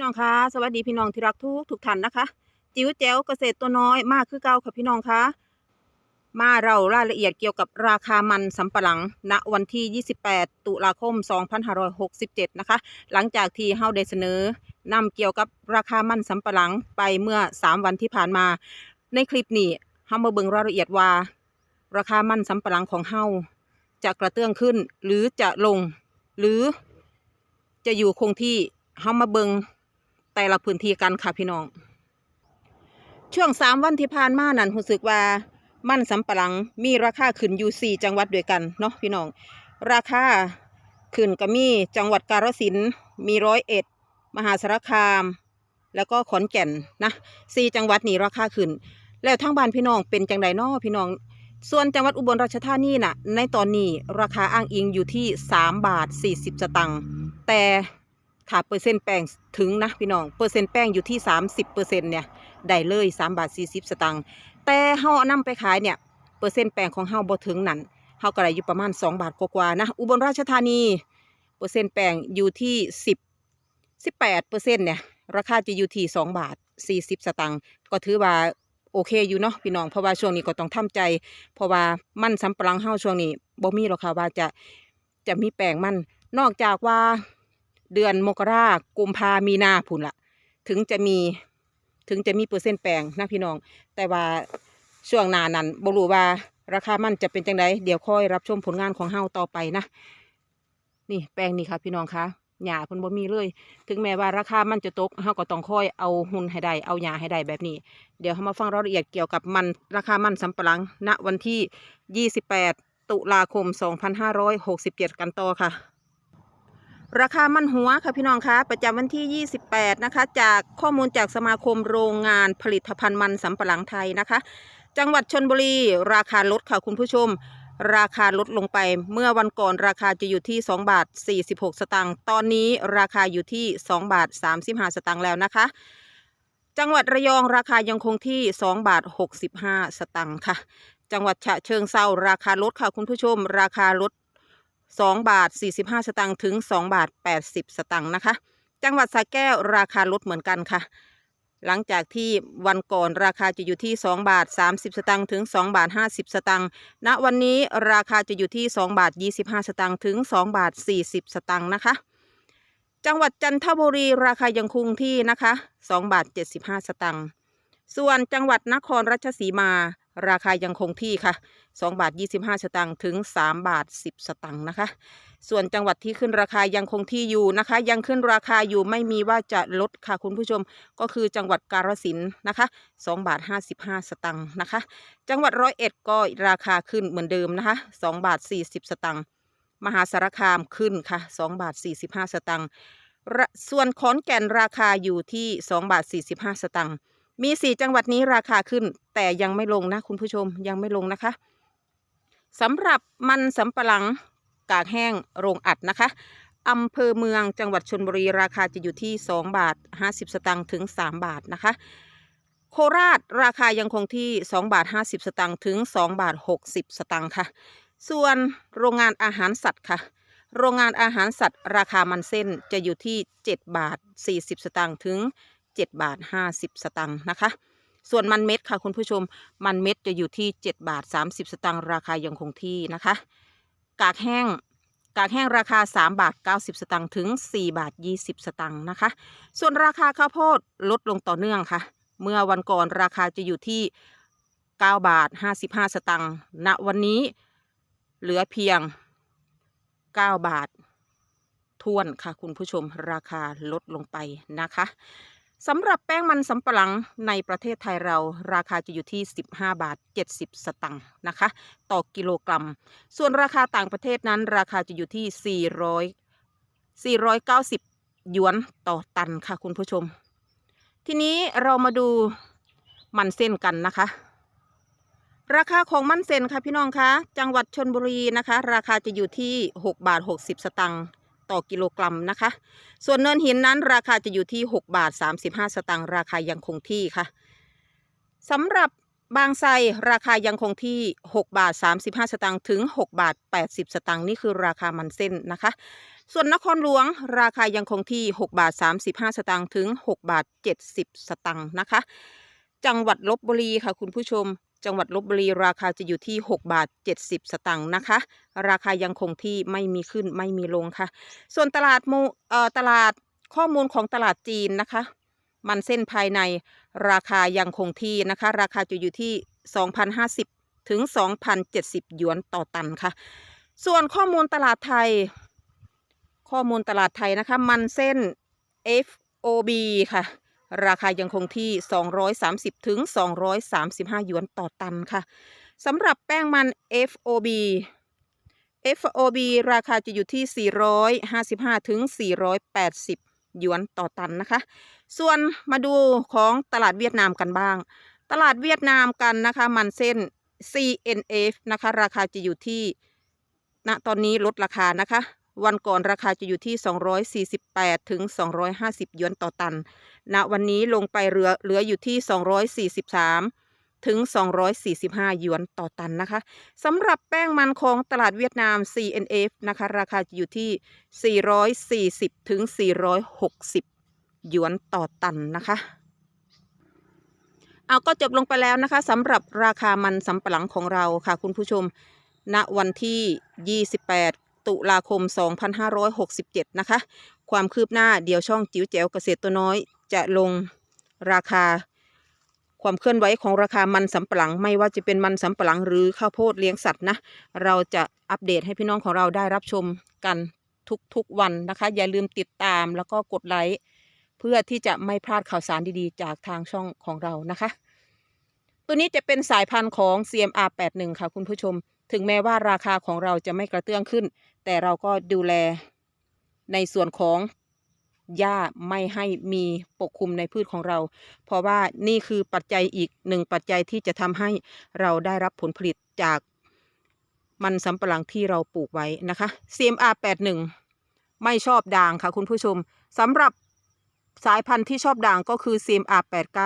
ี่น้องคะสวัสดีพี่น้องที่รักทุกทุกท่านนะคะ จิ๋วแจ๋วเกษตรตัวน้อยมากคือเก่าค่ะพี่น้องคะมาเรารายละเอียดเกี่ยวกับราคามันสำปะหลัง ณวันที่ 28 ตุลาคม 2567 นะคะ หลังจากที่เฮาได้เสนอนำเกี่ยวกับราคามันสำปะหลังไปเมื่อ 3 วันที่ผ่านมา ในคลิปนี้เฮามาเบิ่งรายละเอียดว่า ราคามันสำปะหลังของเฮาจะกระเตื้องขึ้นหรือจะลง หรือจะอยู่คงที่เฮามาเบิง แต่ละพื้นที่กันค่ะพี่น้อง ช่วงสามวันที่ผ่านมานั้นรู้สึกว่ามันสำปะหลังมีราคาขึ้นอยู่สี่จังหวัดด้วยกันเนาะพี่น้อง ราคาขึ้นก็มีจังหวัดกาฬสินธุ์มีร้อยเอ็ด มหาสารคาม แล้วก็ขอนแก่นนะสี่จังหวัดนี้ราคาขึ้น แล้วทั้งบ้านพี่น้องเป็นจังไดน้อพี่น้อง ส่วนจังหวัดอุบลราชธานีน่ะ ในตอนนี้ราคาอ้างอิงอยู่ที่ 3 บาท 40 สตังค์แต่ ถ้าเปอร์เซ็นต์แป้งถึงนะพี่น้อง เปอร์เซ็นต์แป้งอยู่ที่ 30เปอร์เซ็นต์เนี่ย ได้เลย3บาท40 สตังค์ แต่เฮาเอานำไปขายเนี่ย เปอร์เซ็นต์แป้งของเฮาบ่ถึงนั่นเฮาก็ได้อยู่ประมาณ 2 บาทกว่าๆนะ อุบลราชธานี เปอร์เซ็นต์แป้งอยู่ที่ 10 18เปอร์เซ็นต์เนี่ย ราคาจะอยู่ที่2บาท40 สตังค์ ก็ถือว่าโอเคอยู่เนาะพี่น้อง เพราะว่าช่วงนี้ก็ต้องทำใจ เพราะว่ามันสำปะหลังเฮาช่วงนี้บ่มีหรอกค่ะว่าจะจะมีแปลงมัน นอกจากว่า เดือนมกรากุมภามีนาพุ่นละถึงจะมีถึงจะมีเปอร์เซ็นต์แปลงนะพี่น้อง แต่ว่าช่วงนานั้นบรูว่าราคามันจะเป็นจังไดเดี๋ยวค่อยรับชมผลงานของเฮาต่อไปนะ นี่แปลงนี่ค่ะพี่น้องคะหญ้าพิ่นบ่มีเลย ถึงแม้ว่าราคามันจะตกเฮาก็ต้องค่อยเอาหุ่นให้ได้เอาหญ้าให้ได้แบบนี้ เดี๋ยวเรามาฟังรายละเอียดเกี่ยวกับมันราคามันสำปะหลังณวันที่ 28 ตุลาคม 2567 กันต่อค่ะ ราคามันหัวค่ะพี่น้องคะประจำวันที่ 28 นะคะ จากข้อมูลจากสมาคมโรงงานผลิตภัณฑ์มันสำปะหลังไทยนะคะ จังหวัดชนบุรี ราคาลดค่ะคุณผู้ชม ราคาลดลงไป เมื่อวันก่อนราคาจะอยู่ที่ 2 บาท 46 สตางค์ตอนนี้ราคาอยู่ที่ 2 บาท 35 สตางค์แล้วนะคะ จังหวัดระยองราคายังคงที่ 2 บาท 65 สตางค์ค่ะ จังหวัดฉะเชิงเซาราคาลดค่ะคุณผู้ชม ราคาลด 2 บาท 45 สตางค์ถึง 2 บาท 80 สตางค์นะคะ จังหวัดสระแก้วราคาลดเหมือนกันค่ะ หลังจากที่วันก่อนราคาจะอยู่ที่ 2 บาท 30 สตางค์ถึง 2 บาท 50 สตางค์ณวันนี้ราคาจะอยู่ที่ 2 บาท 25 สตางค์ถึง 2 บาท 40 สตางค์นะคะ จังหวัดจันทบุรีราคายังคงที่นะคะ 2 บาท 75 สตางค์ส่วนจังหวัดนครราชสีมา ราคายังคงที่ค่ะ2บาท25 สตางค์ถึง 3 บาท 10 สตางค์นะคะ ส่วนจังหวัดที่ขึ้นราคายังคงที่อยู่นะคะ ยังขึ้นราคาอยู่ไม่มีว่าจะลดค่ะคุณผู้ชมก็คือจังหวัดกาฬสินธุ์นะคะ2บาท55 สตังค์นะคะ จังหวัดร้อยเอ็ดก็ราคาขึ้นเหมือนเดิมนะคะ2บาท40 สตังค์มหาสารคามขึ้นค่ะ2บาท45 สตังค์ส่วนขอนแก่นราคาอยู่ที่2บาท45 สตังค์ มี 4 จังหวัดนี้ราคาขึ้น แต่ยังไม่ลงนะ คุณผู้ชมยังไม่ลงนะคะสำหรับมันสำปะหลังกากแห้งโรงอัดนะคะอำเภอเมืองจังหวัดชนบุรีราคาจะอยู่ที่ 2 บาท 50 สตางค์ถึง 3 บาทนะคะ โคราชราคายังคงที่ 2 บาท 50 สตางค์ถึง 2 บาท 60 สตางค์ค่ะ ส่วนโรงงานอาหารสัตว์ค่ะ โรงงานอาหารสัตว์ ราคามันเส้นจะอยู่ที่ 7 บาท 40 สตางค์ถึง 7 บาท 50 สตางค์นะคะ ส่วนมันเม็ดค่ะคุณผู้ชม มันเม็ดจะอยู่ที่ 7 บาท 30 สตางค์ราคายังคงที่นะคะ กากแห้งกากแห้งราคา 3 บาท 90 สตางค์ถึง 4 บาท 20 สตางค์นะคะ ส่วนราคาข้าวโพดลดลงต่อเนื่องค่ะ เมื่อวันก่อนราคาจะอยู่ที่ 9 บาท 55 สตางค์ณวันนี้เหลือเพียง 9 บาททวนค่ะคุณผู้ชมราคาลดลงไปนะคะ สำหรับแป้งมันสำปะหลังในประเทศไทยเราราคาจะอยู่ที่ 15 บาท 70 สตังค์นะคะ ต่อกิโลกรัม ส่วนราคาต่างประเทศนั้นราคาจะอยู่ที่ 400 490 หยวนต่อตันค่ะคุณผู้ชม ทีนี้เรามาดูมันเส้นกันนะคะ ราคาของมันเส้นค่ะพี่น้องคะ จังหวัดชนบุรีนะคะ ราคาจะอยู่ที่ 6 บาท 60 สตังค์ ต่อกิโลกรัมนะคะ ส่วนเนินหินนั้นราคาจะอยู่ที่ 6 บาท 35 สตังค์ราคายังคงที่ค่ะสำหรับบางไทรราคายังคงที่ 6 บาท 35 สตังค์ถึง 6 บาท 80 สตังค์นี่คือราคามันเส้นนะคะ ส่วนนครหลวงราคายังคงที่ 6 บาท 35 สตางค์ถึง 6 บาท 70 สตางค์นะคะ จังหวัดลบบุรีค่ะคุณผู้ชม จังหวัดลบบุรีราคาจะอยู่ที่ 6 บาท 70 สตางค์นะคะ ราคายังคงที่ไม่มีขึ้นไม่มีลงค่ะ ส่วนตลาดมูเอ่อตลาดข้อมูลของตลาดจีนนะคะ มันเส้นภายในราคายังคงที่นะคะ ราคาจะอยู่ที่ 2,050 ถึง 2,070 หยวนต่อตันค่ะ ส่วนข้อมูลตลาดไทย ข้อมูลตลาดไทยนะคะ มันเส้น FOB ค่ะ ราคายังคงที่ 230ถึง235 หยวนต่อตันค่ะสำหรับแป้งมัน FOB FOB ราคาจะอยู่ที่ 455ถึง480 หยวนต่อตันนะคะ ส่วนมาดูของตลาดเวียดนามกันบ้าง ตลาดเวียดนามกันนะคะมันเส้น CNF นะคะ ราคาจะอยู่ที่ณตอนนี้ลดราคานะคะ วันก่อนราคาจะอยู่ที่ 248 ถึง 250 หยวนต่อตัน ณวันนี้ลงไปเหลือเหลืออยู่ที่ 243 ถึง 245 หยวนต่อตันนะคะสำหรับแป้งมันของตลาดเวียดนาม CNF นะคะ ราคาอยู่ที่ 440 ถึง 460 หยวนต่อตันนะคะเอาก็จบลงไปแล้วนะคะสำหรับราคามันสำปะหลังของเราค่ะคุณผู้ชม ณวันที่ 28 ตุลาคม 2567 นะคะ ความคืบหน้าเดี๋ยวช่องจิ๋วแจ๋วเกษตรตัวน้อย จะลงราคาความเคลื่อนไหวของราคามันสำปะหลัง ไม่ว่าจะเป็นมันสำปะหลังหรือข้าวโพดเลี้ยงสัตว์นะ เราจะอัปเดตให้พี่น้องของเราได้รับชมกันทุกๆวันนะคะ อย่าลืมติดตามแล้วก็กดไลค์เพื่อที่จะไม่พลาดข่าวสารดีๆ จากทางช่องของเรานะคะ ตัวนี้จะเป็นสายพันธุ์ของ CMR 81ค่ะคุณผู้ชม ถึงแม้ว่าราคาของเราจะไม่กระเตื้องขึ้น แต่เราก็ดูแลในส่วนของ หญ้าไม่ให้มีปกคลุมในพืชของเรา เพราะว่านี่คือปัจจัยอีกหนึ่งปัจจัยที่จะทำให้เราได้รับผลผลิตจากมันสำปะหลังที่เราปลูกไว้นะคะ CMR 81ไม่ชอบด่างค่ะคุณผู้ชมสำหรับสายพันธุ์ที่ชอบด่างก็คือ CMR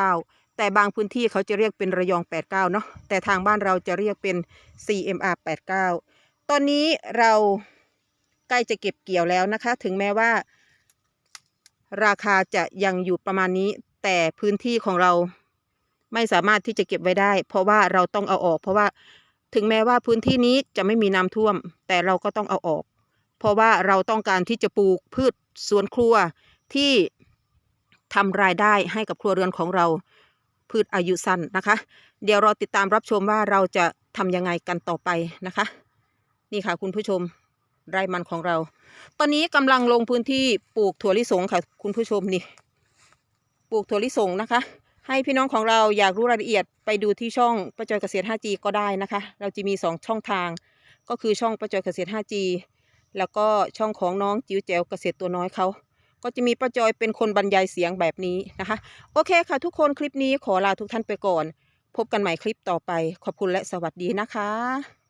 89แต่บางพื้นที่เขาจะเรียกเป็นระยอง 89 เนาะแต่ทางบ้านเราจะเรียกเป็น CMR 89ตอนนี้เราใกล้จะเก็บเกี่ยวแล้วนะคะ ถึงแม้ว่า ราคาจะยังอยู่ประมาณนี้ แต่พื้นที่ของเราไม่สามารถที่จะเก็บไว้ได้ เพราะว่าเราต้องเอาออก เพราะว่าถึงแม้ว่าพื้นที่นี้จะไม่มีน้ำท่วม แต่เราก็ต้องเอาออก เพราะว่าเราต้องการที่จะปลูกพืชสวนครัวที่ทำรายได้ให้กับครัวเรือนของเราพืชอายุสั้นนะคะ เดี๋ยวเราติดตามรับชมว่าเราจะทำยังไงกันต่อไปนะคะ นี่ค่ะคุณผู้ชม ไร่มันของเรา ตอนนี้กำลังลงพื้นที่ปลูกถั่วลิสงค่ะ คุณผู้ชมนี่ ปลูกถั่วลิสงนะคะ ให้พี่น้องของเราอยากรู้รายละเอียดไปดูที่ช่องประจอยเกษตร 5G ก็ได้นะคะ เราจะมี 2 ช่องทาง ก็คือช่องประจอยเกษตร 5G แล้วก็ช่องของน้องจิ๋วแจ๋วเกษตรตัวน้อยเขาก็จะมีประจอยเป็นคนบรรยายเสียงแบบนี้นะคะ โอเคค่ะทุกคนคลิปนี้ขอลาทุกท่านไปก่อน พบกันใหม่คลิปต่อไป ขอบคุณและสวัสดีนะคะ